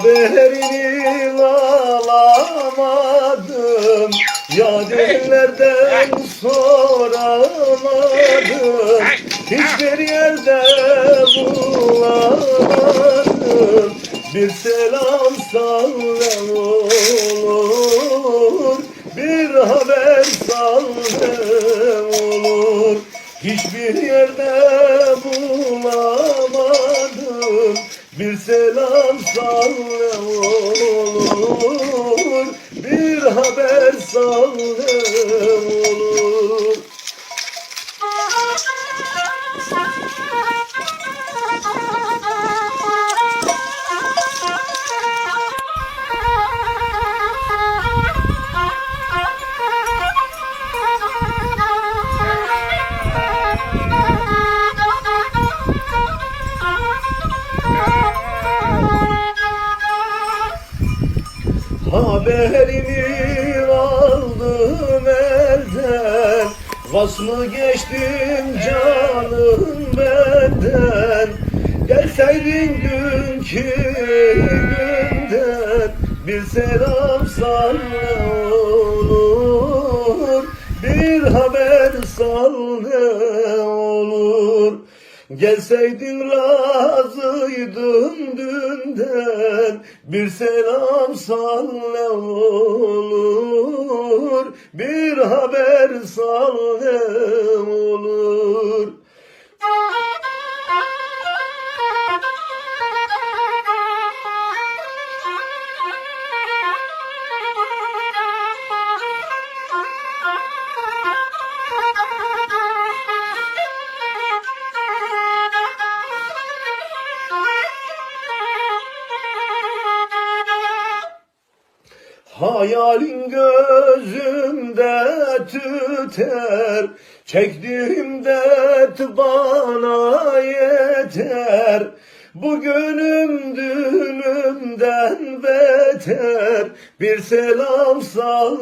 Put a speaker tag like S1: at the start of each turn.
S1: haberini alamadım. Ya dillerden soramadım. Hiçbir yerde bulamadım. Bir selam salla olur. Bir haber salla olur. Hiçbir yerde bulamadım. Bir selam sal haber Vasmı geçtim canım benden. Gelseydin dünkü günden Bir selam sal ne olur Bir haber olur Gelseydin razıydım dünden Bir selam sal ne olur Bir haber sal ne olur Hayalin gözümde tüter Çektiğim dert bana yeter. Bugünüm dünümden beter Bir selam sal